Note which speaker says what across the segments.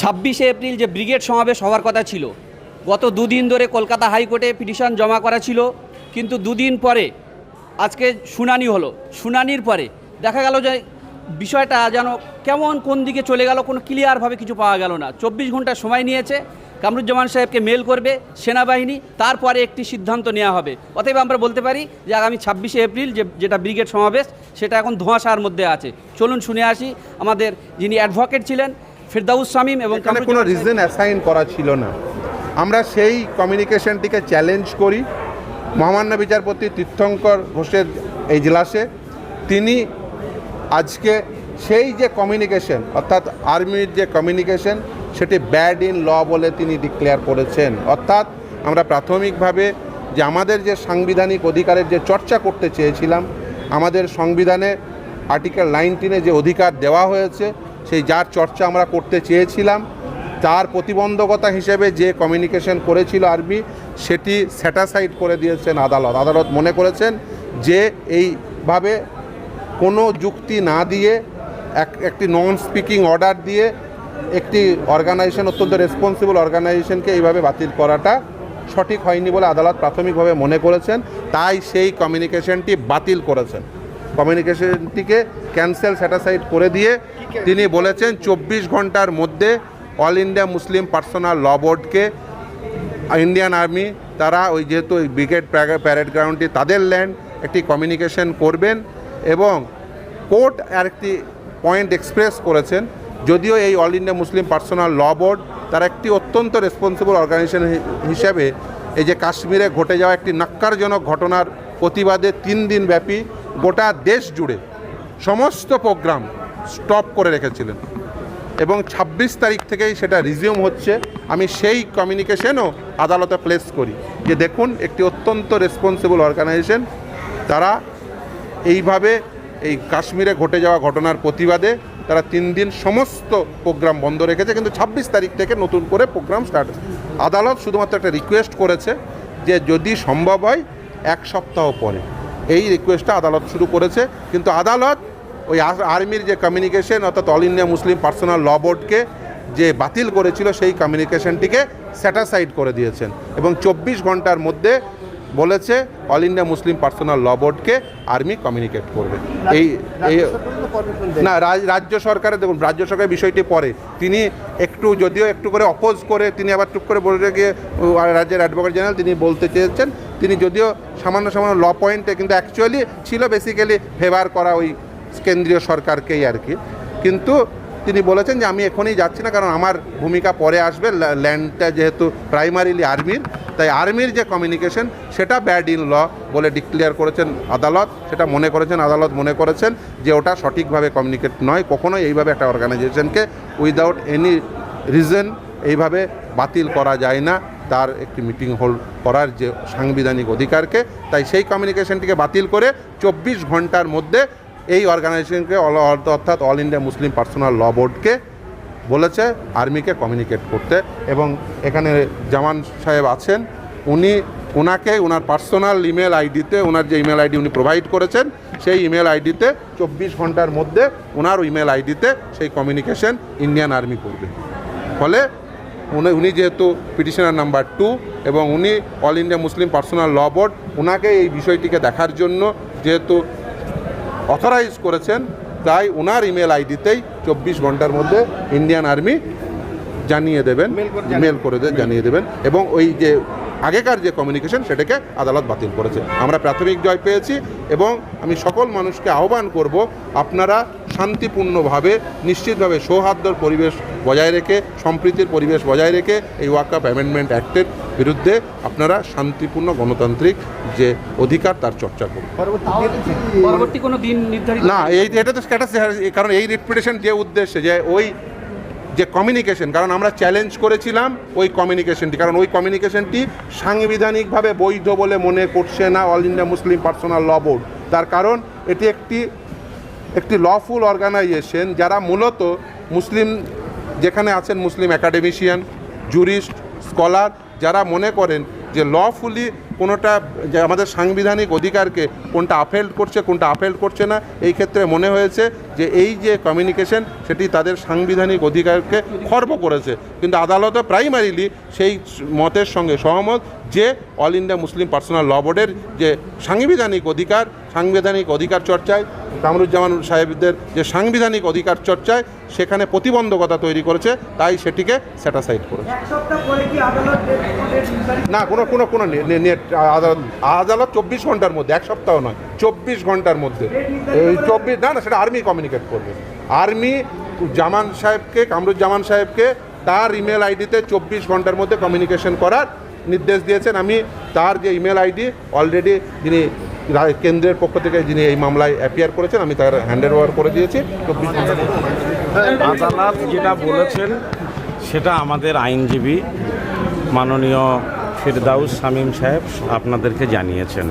Speaker 1: ছাব্বিশে এপ্রিল যে ব্রিগেড সমাবেশ হওয়ার কথা ছিল, গত দুদিন ধরে কলকাতা হাইকোর্টে পিটিশন জমা করা ছিল, কিন্তু দুদিন পরে, আজকে শুনানি হলো। শুনানির পরে দেখা গেল যে বিষয়টা যেন কেমন কোন দিকে চলে গেল, কোনো ক্লিয়ারভাবে কিছু পাওয়া গেল না। চব্বিশ ঘণ্টা সময় নিয়েছে, কামরুজ্জামান সাহেবকে মেল করবে সেনাবাহিনী, তারপরে একটি সিদ্ধান্ত নেওয়া হবে। অতএব আমরা বলতে পারি যে আগামী ছাব্বিশে এপ্রিল যে, যেটা ব্রিগেড সমাবেশ, সেটা এখন ধোঁয়াশার মধ্যে আছে। চলুন শুনে আসি, আমাদের যিনি অ্যাডভোকেট ছিলেন ফিরদাউস শামীম এবং
Speaker 2: কোনো রিজন অ্যাসাইন করা ছিল না। আমরা সেই কমিউনিকেশনটিকে চ্যালেঞ্জ করি। মহামান্য বিচারপতি তীর্থঙ্কর ঘোষের এই এজলাসে। তিনি আজকে সেই যে কমিউনিকেশন অর্থাৎ আর্মির যে কমিউনিকেশন সেটি ব্যাড ইন ল বলে তিনি ডিক্লেয়ার করেছেন। অর্থাৎ আমরা প্রাথমিকভাবে যে আমাদের যে সাংবিধানিক অধিকারের যে চর্চা করতে চেয়েছিলাম আমাদের সংবিধানে আর্টিকেল নাইনটিনে যে অধিকার দেওয়া হয়েছে সেই যার চর্চা আমরা করতে চেয়েছিলাম, তার প্রতিবন্ধকতা হিসেবে যে কমিউনিকেশন করেছিল আর্মি সেটি স্যাটাসাইড করে দিয়েছেন আদালত। আদালত মনে করেছেন যে এইভাবে কোনো যুক্তি না দিয়ে, এক, একটি নন স্পিকিং অর্ডার দিয়ে একটি অর্গানাইজেশন অত্যন্ত রেসপন্সিবল অর্গানাইজেশনকে এইভাবে বাতিল করাটা সঠিক হয়নি বলে আদালত প্রাথমিকভাবে মনে করেছেন। তাই সেই কমিউনিকেশনটি বাতিল করেছেন। কমিউনিকেশনটিকে ক্যান্সেল স্যাটাসাইড করে দিয়ে তিনি বলেছেন, চব্বিশ ঘণ্টার মধ্যে all India Muslim personal law বোর্ডকে ইন্ডিয়ান আর্মি তারা ওই যেহেতু ওই ব্রিগেড প্যারেড গ্রাউন্ডটি তাদের ল্যান্ড একটি কমিউনিকেশন করবেন এবং কোর্ট আরেকটি পয়েন্ট এক্সপ্রেস করেছেন, যদিও এই all India Muslim personal law board তারা একটি অত্যন্ত রেসপন্সিবল অর্গানাইজেশন হিসাবে এই যে কাশ্মীরে ঘটে যাওয়া একটি নাক্কারজনক ঘটনার প্রতিবাদে তিন দিন ব্যাপী গোটা দেশ জুড়ে সমস্ত প্রোগ্রাম স্টপ করে রেখেছিলেন। এবং ২৬ তারিখ থেকেই সেটা রিজিউম হচ্ছে। আমি সেই কমিউনিকেশনও আদালতে প্লেস করি। যে দেখুন, একটি অত্যন্ত রেসপন্সিবল অর্গানাইজেশন তারা এইভাবে এই কাশ্মীরে ঘটে যাওয়া ঘটনার প্রতিবাদে তারা তিন দিন সমস্ত প্রোগ্রাম বন্ধ রেখেছে। কিন্তু ২৬ তারিখ থেকে নতুন করে প্রোগ্রাম স্টার্ট আদালত শুধুমাত্র একটা রিকোয়েস্ট করেছে যে যদি সম্ভব হয়, এক সপ্তাহ পরে। এই রিকোয়েস্টটা আদালত শুরু করেছে। কিন্তু আদালত ওই আর- আর্মির যে কমিউনিকেশন অর্থাৎ all India Muslim personal law বোর্ডকে যে বাতিল করেছিল, সেই কমিউনিকেশনটিকে স্যাটাসাইড করে দিয়েছেন। এবং চব্বিশ ঘণ্টার মধ্যে বলেছে all India Muslim personal law বোর্ডকে আর্মি কমিউনিকেট করবে। এই এই না, রাজ- রাজ্য সরকারের, দেখুন, রাজ্য সরকারের বিষয়টি পরে। তিনি একটু, যদিও একটু করে অপোজ করে, তিনি আবার টুক করে বলে গিয়ে রাজ্যের অ্যাডভোকেট জেনারেল তিনি বলতে চেয়েছেন। তিনি যদিও সামান্য সামান্য ল পয়েন্টে কিন্তু অ্যাকচুয়ালি ছিল বেসিক্যালি ফেভার করা ওই কেন্দ্রীয় সরকারকেই আর কি। কিন্তু তিনি বলেছেন যে আমি এখনই যাচ্ছি না, কারণ আমার ভূমিকা পরে আসবে, ল্যা- ল্যান্ডটা যেহেতু প্রাইমারিলি আর্মির, তাই আর্মির যে কমিউনিকেশন সেটা ব্যাড ইন ল বলে ডিক্লেয়ার করেছেন আদালত, সেটা মনে করেছেন, আদালত মনে করেছেন যে ওটা সঠিকভাবে কমিউনিকেট নয়, কখনোই এইভাবে একটা অর্গানাইজেশনকে উইদাউট এনি রিজন এইভাবে বাতিল করা যায় না। তার একটি মিটিং হোল্ড করার যে সাংবিধানিক অধিকারকে, তাই সেই কমিউনিকেশনটিকে বাতিল করে চব্বিশ ঘণ্টার মধ্যে এই অর্গানাইজেশনকে অল- অর্থাৎ all India Muslim personal law বোর্ডকে বলেছে আর্মিকে কমিউনিকেট করতে। এবং এখানে জামান সাহেব আছেন, উনি ওনাকে ওনার পার্সোনাল ইমেল আইডিতে ওনার যে ইমেল আইডি উনি প্রোভাইড করেছেন, সেই ইমেল আইডিতে চব্বিশ ঘণ্টার মধ্যে ওনার ইমেল আইডিতে সেই কমিউনিকেশন ইন্ডিয়ান আর্মি করবে। ফলে উনি উনি যেহেতু পিটিশনার নাম্বার টু এবং উনি all India Muslim personal law board ওনাকে এই বিষয়টিকে দেখার জন্য যেহেতু অথরাইজ করেছেন তাই ওনার ইমেল আইডিতেই চব্বিশ ঘণ্টার মধ্যে ইন্ডিয়ান আর্মি জানিয়ে দেবেন মেল করে জানিয়ে দেবেন। এবং ওই যে আগেকার যে কমিউনিকেশন সেটাকে আদালত বাতিল করেছে। আমরা প্রাথমিক জয় পেয়েছি এবং আমি সকল মানুষকে আহ্বান করব আপনারা শান্তিপূর্ণভাবে নিশ্চিতভাবে সৌহার্দ্যর পরিবেশ বজায় রেখে সম্প্রীতির পরিবেশ বজায় রেখে এই ওয়াকআপ অ্যামেন্ডমেন্ট অ্যাক্টের বিরুদ্ধে আপনারা শান্তিপূর্ণ গণতান্ত্রিক যে অধিকার তার চর্চা করুন।
Speaker 1: পরবর্তী কোনো দিন নির্ধারিত
Speaker 2: না এই এটা তো স্ট্যাটাস কারণ এই রিপ্রেটেশন যে উদ্দেশ্যে যে ওই যে কমিউনিকেশন কারণ আমরা চ্যালেঞ্জ করেছিলাম ওই কমিউনিকেশনটি কারণ ওই কমিউনিকেশনটি সাংবিধানিকভাবে বৈধ বলে মনে করছে না all India Muslim personal law board তার কারণ এটি একটি একটি লফুল অর্গানাইজেশন যারা মূলত মুসলিম, যেখানে আছেন মুসলিম অ্যাকাডেমিশিয়ান জুরিস্ট স্কলার যারা মনে করেন যে লফুলি কোনোটা যে আমাদের সাংবিধানিক অধিকারকে কোনটা আফেল্ড করছে কোনটা আফেল্ড করছে না এই ক্ষেত্রে মনে হয়েছে যে এই যে কমিউনিকেশন সেটি তাদের সাংবিধানিক অধিকারকে খর্ব করেছে। কিন্তু আদালতে প্রাইমারিলি সেই মতের সঙ্গে সহমত যে all India Muslim personal law বোর্ডের যে সাংবিধানিক অধিকার সাংবিধানিক অধিকার চর্চায় কামরুজ্জামান সাহেবদের যে সাংবিধানিক অধিকার চর্চায় সেখানে প্রতিবন্ধকতা তৈরি করেছে তাই সেটিকে স্যাটাসাইড করেছে। না কোনো কোনো কোনো নেট আদালত চব্বিশ ঘণ্টার মধ্যে, এক সপ্তাহ নয়, চব্বিশ ঘণ্টার মধ্যে। চব্বিশ না না, সেটা আর্মি কমিউনিকেট করবে। আর্মি জামান সাহেবকে, কামরুজ্জামান সাহেবকে তার ইমেল আইডিতে চব্বিশ ঘণ্টার মধ্যে কমিউনিকেশন করার নির্দেশ দিয়েছেন। আমি তার যে ইমেল আইডি অলরেডি যিনি কেন্দ্রের পক্ষ থেকে যিনি এই মামলায় অ্যাপিয়ার করেছেন, আমি তার হ্যান্ডের ওভার করে দিয়েছি। চব্বিশ
Speaker 3: আদালত যেটা বলেছেন, সেটা আমাদের আইনজীবী, মাননীয় ফিরদাউস শামীম সাহেব আপনাদেরকে জানিয়েছেন।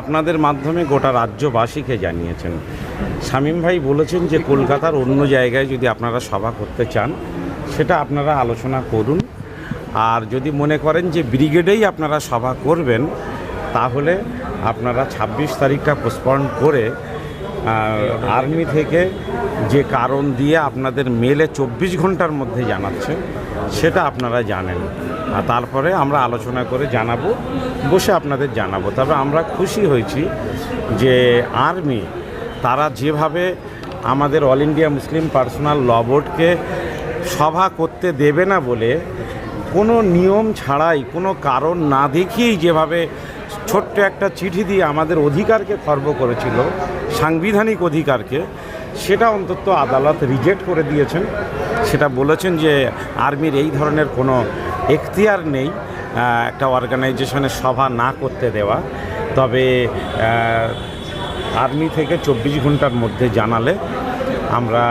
Speaker 3: আপনাদের মাধ্যমে গোটা রাজ্যবাসীকে জানিয়েছেন। শামীম ভাই বলেছেন যে কলকাতার অন্য জায়গায় যদি আপনারা সভা করতে চান, সেটা আপনারা আলোচনা করুন। আর যদি মনে করেন যে ব্রিগেডেই আপনারা সভা করবেন, তাহলে আপনারা ছাব্বিশ তারিখটা পোস্টপন করে আর্মি থেকে যে কারণ দিয়ে আপনাদের মেলে চব্বিশ ঘণ্টার মধ্যে জানাচ্ছে সেটা আপনারা জানেন। তারপরে আমরা আলোচনা করে জানাব, বসে আপনাদের জানাব। তবে আমরা খুশি হয়েছি যে আর্মি, তারা যেভাবে আমাদের all India Muslim personal law বোর্ডকে সভা করতে দেবে না বলে কোনো নিয়ম ছাড়াই, কোনো কারণ না দেখিয়েই যেভাবে ছোট্ট একটা চিঠি দিয়ে আমাদের অধিকারকে খর্ব করেছিল, সাংবিধানিক অধিকারকে, সেটা অন্তত আদালত রিজেক্ট করে দিয়েছেন। সেটা বলেছেন যে আর্মির এই ধরনের কোনো এখতিয়ার নেই একটা অর্গানাইজেশনের সভা না করতে দেওয়া। তবে আর্মি থেকে চব্বিশ ঘণ্টার মধ্যে জানালে আমরা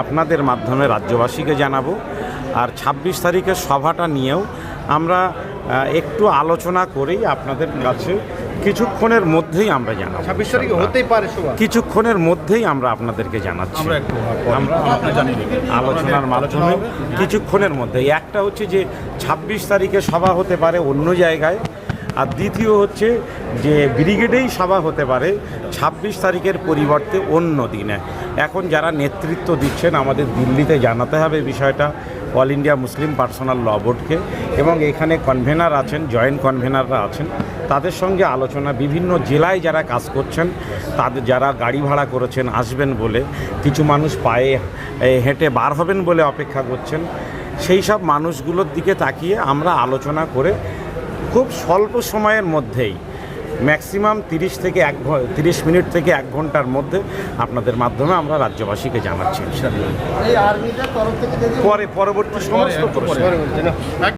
Speaker 3: আপনাদের মাধ্যমে রাজ্যবাসীকে জানাব। আর ছাব্বিশ তারিখের সভাটা নিয়েও আমরা একটু আলোচনা করেই আপনাদের কাছে কিছুক্ষণের মধ্যেই আমরা জানাব
Speaker 4: ছাব্বিশ তারিখে হতেই পারে
Speaker 3: কিছুক্ষণের মধ্যেই আমরা আপনাদেরকে জানাচ্ছি। আমরা আলোচনার মাধ্যমে কিছুক্ষণের মধ্যে। একটা হচ্ছে যে ছাব্বিশ তারিখে সভা হতে পারে অন্য জায়গায়। আর দ্বিতীয় হচ্ছে যে ব্রিগেডেই সভা হতে পারে ছাব্বিশ তারিখের পরিবর্তে অন্য দিনে। এখন যারা নেতৃত্ব দিচ্ছেন আমাদের দিল্লিতে জানাতে হবে বিষয়টা। All India Muslim personal law বোর্ডকে এবং এখানে কনভেনার আছেন জয়েন্ট কনভেনাররা আছেন। তাদের সঙ্গে আলোচনা, বিভিন্ন জেলায় যারা কাজ করছেন, তাদের যারা গাড়ি ভাড়া করেছেন, আসবেন বলে, কিছু মানুষ পায়ে হেঁটে বার হবেন বলে অপেক্ষা করছেন। সেই সব মানুষগুলোর দিকে তাকিয়ে আমরা আলোচনা করে খুব স্বল্প সময়ের মধ্যেই ম্যাক্সিমাম তিরিশ থেকে এক তিরিশ মিনিট থেকে এক ঘণ্টার মধ্যে আপনাদের মাধ্যমে আমরা রাজ্যবাসীকে জানাচ্ছি পরে পরবর্তী সমস্ত প্রশ্ন।